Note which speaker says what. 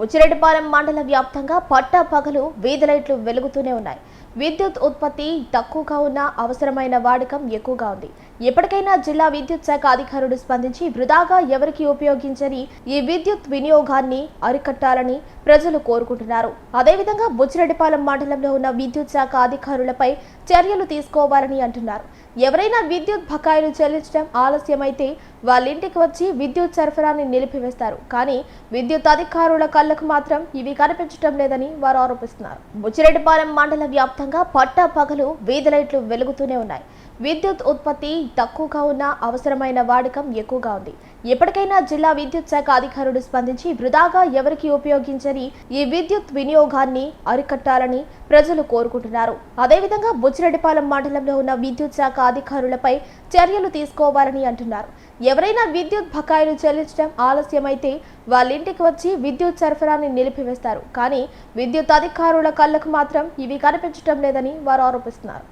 Speaker 1: బుచ్చిరెడ్డిపాలెం మండల వ్యాప్తంగా పట్టా పగలు వీధి లైట్లు వెలుగుతూనే ఉన్నాయి. విద్యుత్ ఉత్పత్తి తక్కువగా ఉన్న అవసరమైన వాడకం ఎక్కువగా ఉంది. ఎప్పటికైనా జిల్లా విద్యుత్ శాఖ అధికారులు స్పందించి వృధాగా ఎవరికి ఉపయోగించని ఈ విద్యుత్ వినియోగాన్ని అరికట్టాలని ప్రజలు కోరుకుంటున్నారు. అదేవిధంగా బుచ్చిరెడ్డిపాలెం మండలంలో ఉన్న విద్యుత్ శాఖ అధికారులపై చర్యలు తీసుకోవాలని అంటున్నారు. ఎవరైనా విద్యుత్ బకాయిలు చెల్లించడం ఆలస్యమైతే వాళ్ళింటికి వచ్చి విద్యుత్ సరఫరాని నిలిపివేస్తారు. కానీ విద్యుత్ అధికారుల కళ్ళకు మాత్రం ఇవి కనిపించడం లేదని వారు ఆరోపిస్తున్నారు. బుచ్చిరెడ్డిపాలెం మండల వ్యాప్తంగా పట్టా పగలు వీధి లైట్లు వెలుగుతూనే ఉన్నాయి. విద్యుత్ ఉత్పత్తి తక్కువగా ఉన్న అవసరమైన వాడకం ఎక్కువగా ఉంది. ఎప్పటికైనా జిల్లా విద్యుత్ శాఖ అధికారులు స్పందించి వృధాగా ఎవరికి ఉపయోగించని ఈ విద్యుత్ వినియోగాన్ని అరికట్టాలని ప్రజలు కోరుకుంటున్నారు. అదేవిధంగా బుచ్చిరెడ్డిపాలెం మండలంలో ఉన్న విద్యుత్ శాఖ అధికారులపై చర్యలు తీసుకోవాలని అంటున్నారు. ఎవరైనా విద్యుత్ బకాయిలు చెల్లించడం ఆలస్యమైతే వాళ్ళింటికి వచ్చి విద్యుత్ సరఫరాని నిలిపివేస్తారు. కానీ విద్యుత్ అధికారుల కళ్ళకు మాత్రం ఇవి కనిపించడం లేదని వారు ఆరోపిస్తున్నారు.